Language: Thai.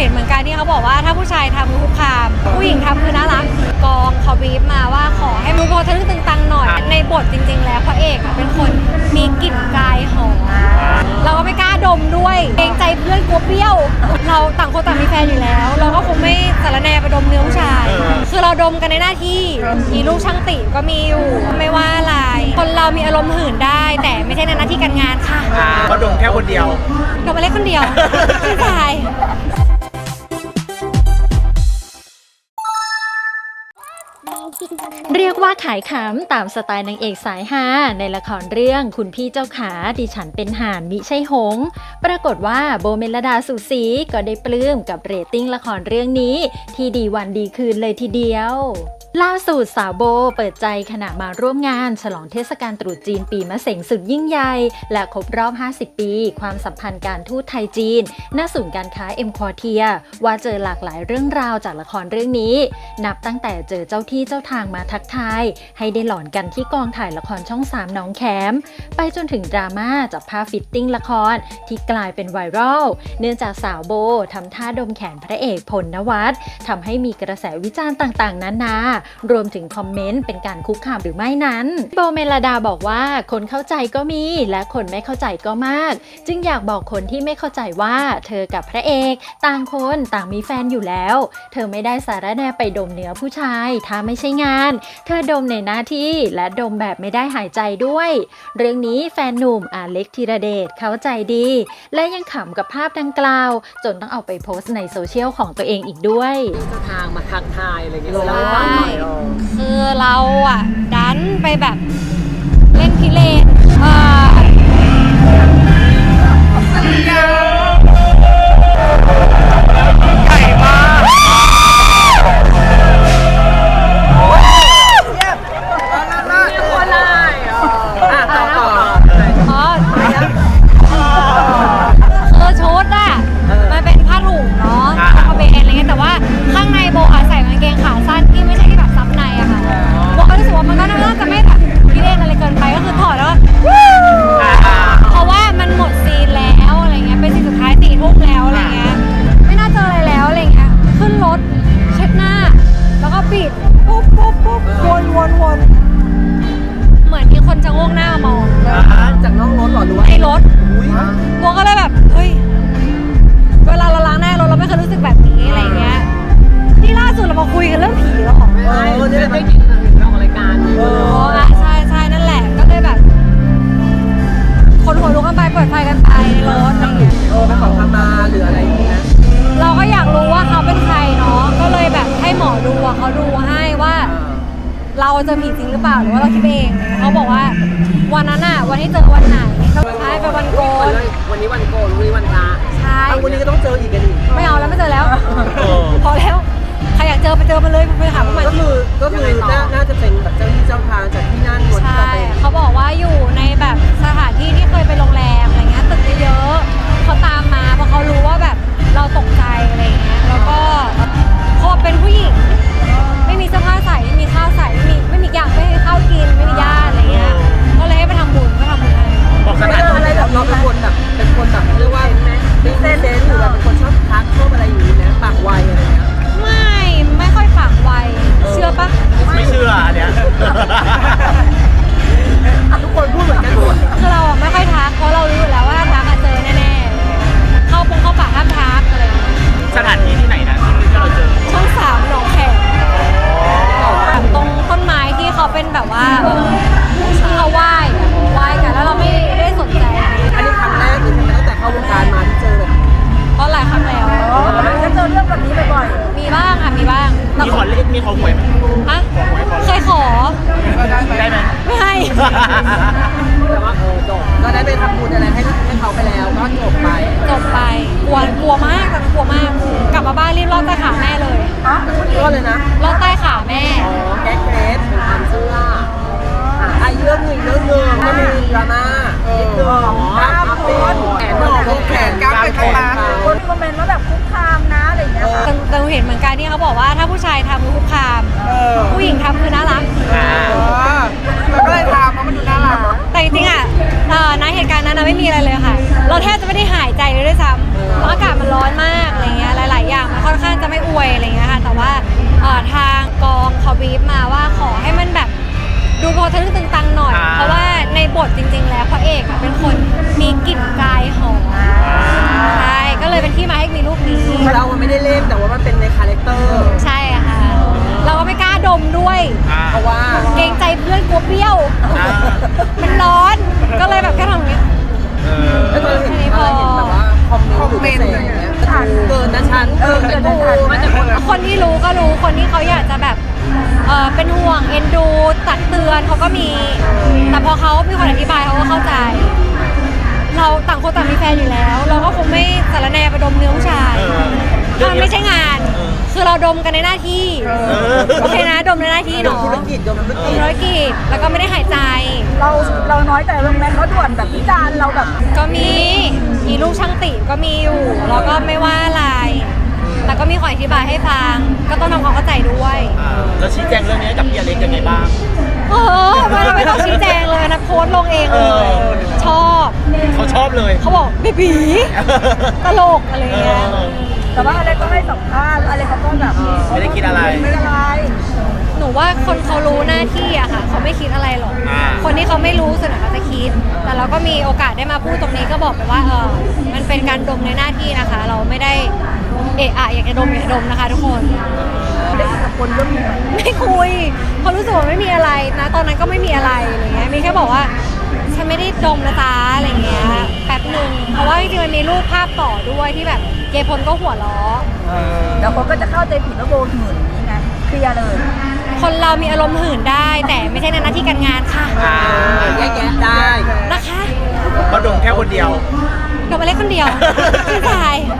เห็นเหมือนกันที่เขาบอกว่าถ้าผู้ชายทำคือคุกคาม ผู้หญิงทำคือน่ารักกองเขาบีบมาว่าขอให้มูโพทะลึ่งตึงตังหน่อย ในบทจริง ๆ แล้วพระเอกอะเป็นคนมีกลิ่นกายหอมเราก็ไม่กล้าดมด้วยเกรงใจเพื่อนกลัวเปรี้ยว เราต่างคนต่างมีแฟนอยู่แล้ว เราก็คงไม่สารแหนไปดมเนื้อผู้ชาย คือเราดมกันในหน้าที่มีลูกช่างติก็มีอยู่ไม่ว่าอะไรคนเรามีอารมณ์หื่นได้ แต่ไม่ใช่ในหน้าที่การงานค่ะ เขาดมแค่คนเดียว ดมมาเล็กคนเดียวพี่ชาย ว่าขายขำตามสไตล์นางเอกสายฮาในละครเรื่องคุณพี่เจ้าขาดิฉันเป็นห่านมิใช่หง ปรากฏว่าโบเมลดาสุสีก็ได้ปลื้มกับเรตติ้งละครเรื่องนี้ ที่ดีวันดีคืนเลยทีเดียว ล่าสุดสาวโบเปิดใจขณะมาร่วมงาน ฉลองเทศกาลตรุษจีนปีมะเสงสุดยิ่งใหญ่ และครบรอบ 50 ปี ความสัมพันธ์การทูตไทยจีน ณ ศูนย์การค้าเอ็มควอเทีย ว่าเจอหลากหลายเรื่องราวจากละครเรื่องนี้ นับตั้งแต่เจอเจ้าที่เจ้าทางมาทักทาย ให้ได้หลอนกันที่กองถ่ายละครช่อง 3 น้องแคม ไปจนถึงดราม่าจากภาพฟิตติ้งละคร ที่กลายเป็นไวรัลเนื่องจากสาวโบทำท่าดมแขนพระเอกพลนวัตทำให้มีกระแสวิจารณ์ต่าง ๆ นานารวมถึงคอมเมนต์เป็นการคุกคามหรือไม่นั้นโบเมลดาบอกว่าคนเข้าใจก็มี และคนไม่เข้าใจก็มาก จึงอยากบอกคนที่ไม่เข้าใจว่าเธอกับพระเอก ต่างคนต่างมีแฟนอยู่แล้ว เธอไม่ได้สาระแนไปดมเนื้อผู้ชาย ถ้าไม่ใช่งาน เธอดมในหน้าที่และดมแบบไม่ได้หายใจด้วย เรื่องนี้แฟนหนุ่มอาเล็กธีรเดชเข้าใจดี และยังขำกับภาพดังกล่าว จนต้องเอาไปโพสต์ในโซเชียลของตัวเองอีกด้วยเจ้าทางมาทักทายอะไรเงี้ยใช่เรา่คือเราอะ ดันไปแบบเล่นพิเรนเอ่อ หรือว่าเราคิดไปเองเขาบอกว่าวันนั้นอะวันที่เจอวันไหนก็ใช่เป็นวันโกนวันนี้วันโกนวันนี้วันพระใช่เอาวันนี้ก็ต้องเจออีกกันอีกไม่เอาแล้วไม่เจอแล้วเออพอแล้วใครอยากเจอไปเจอมาเลยไปหาพวกมันก็คือก็คือน่าน่าจะเป็นแบบเจ้าที่เจ้าทางจากที่นั่นวันที่ใช่เราไปเขาบอกว่าอยู่ในแบบสถานที่ที่เคยไปโรงแรมอะไรเงี้ยตึกเยอะๆเขาตามมาเพราะเขารู้ว่าแบบเราตกใจอะไรเงี้ยแล้วก็พอเป็นผู้หญิง แต่ว่าเออจบก็ได้ไปทำบุญอะไรให้ให้เขาไปแล้วก็จบไปจบไปกลัวกลัวมากแต่กลัวมาก กลับมาบ้านรีบลอดใต้ขาแม่เลยก็เลยนะลอดใต้ขาแม่ อ๋อแก๊กเกรสเป็นความเชื่ออะไอ้เรื่องหนึ่งเรื่องหนึ่งก็มีดราม่านิดนึงกล้ามอัพเป็นแขนหนอกแขนกล้ามเป็นขาคนคอมเมนต์ว่าแบบคุกคามนะอะไรอย่างเงี้ยค่ะแต่แต่หนูเห็นเหมือนกันที่เขาบอกว่าถ้าผู้ชายทำคือคุกคามผู้หญิงทำคือน่ารัก อ่าเรา นะไม่มีอะไรเลยค่ะ เราแทบจะไม่ได้หายใจเลยด้วยซ้ำเพราะอากาศมันร้อนมากอะไรเงี้ยหลาย ๆ อย่างมันค่อนข้างจะไม่อวยอะไรเงี้ยค่ะแต่ว่าทางกองเขาบีบมาว่าขอให้มันแบบดูโพทะลึ่งตึงตังหน่อย เพราะว่าในบทจริง ๆ แล้วพระเอกเป็นคนมีกลิ่นกายหอมใช่ก็เลยเป็นที่มาให้มีรูปนี้เราไม่ได้เล่นแต่ว่ามันเป็นในคาแรคเตอร์ใช่ค่ะเราก็ไม่กล้าดมด้วยเพราะว่าเกรงใจเพื่อนกลัวเปรี้ยว นนะฉันเกินนะกูคนที่รู้ก็รู้คนที่เขาอยากจะแบบเออเป็นห่วงเอ็นดูตักเตือนเขาก็มี แต่พอเขามีคนอธิบายเขาก็เข้าใจ เราต่างคนต่างมีแฟนอยู่แล้ว เราก็คงไม่สารแนไปดมเนื้อผู้ชาย มันไม่ใช่งานเออคือเราดมกันในหน้าที่เออโอเคนะ ดมในหน้าที่ดมเนาะธุรกิจดมธุรดกิมจธุรกิจ แล้วก็ไม่ได้หายใจ เราเราน้อยใจเรื่องแม่เขาด่วนแบบพิจารณ์เราแบบก็มี มีลูกช่างติก็มีอยู่ แล้วก็ไม่ว่าอะไร แต่ก็มีขออธิบายให้ฟัง ก็ต้องทำความเข้าใจด้วยอ่าแล้วชี้แจงเรื่องนี้ให้กับพี่อเล็กยังไงบ้าง เออไม่ไม่ต้องชี้แจงเลยนะโพสต์ลงเองเลย เออ ชอบ เขาชอบเลย เขาบอกเบบีตลกอะไรเงี้ย เออ แต่ว่าอะไรก็ให้สัมภาษณ์อะไรเขาก็แบบไม่ได้คิดอะไร ไม่อะไรหนูว่าคนเขารู้หน้าที่อะค่ะเขาไม่คิดอะไรหรอก อ่า คนที่เขาไม่รู้ส่วนใหญ่เขาจะคิด แต่เราก็มีโอกาสได้มาพูดตรงนี้ก็บอกไปว่าเออมันเป็นการดมในหน้าที่นะคะ เราไม่ได้เอะอะอยากจะดมอยากจะดมนะคะ ทุกคน ได้คุยกับคนเรื่องนี้ไหมไม่คุยเพราะรู้สึกว่าไม่มีอะไรนะ ตอนนั้นก็ไม่มีอะไรอะไรเงี้ยมีแค่บอกว่าฉันไม่ได้ดมนะจ๊ะอะไรเงี้ยแป๊บหนึ่งเพราะว่าจริงๆมันมีรูปภาพต่อด้วยที่แบบ เยพลก็หัวล้อ แล้วคนก็จะเข้าใจผิดว่าโบหื่นนี่ไงเคลียร์เลยคนเรามีอารมณ์หื่นได้ แต่ไม่ใช่ในหน้าที่การงานค่ะอ่าแยกแยะได้นะคะเพราะดมแค่คนเดียว ดมอะไรคนเดียว พี่ชายโอเค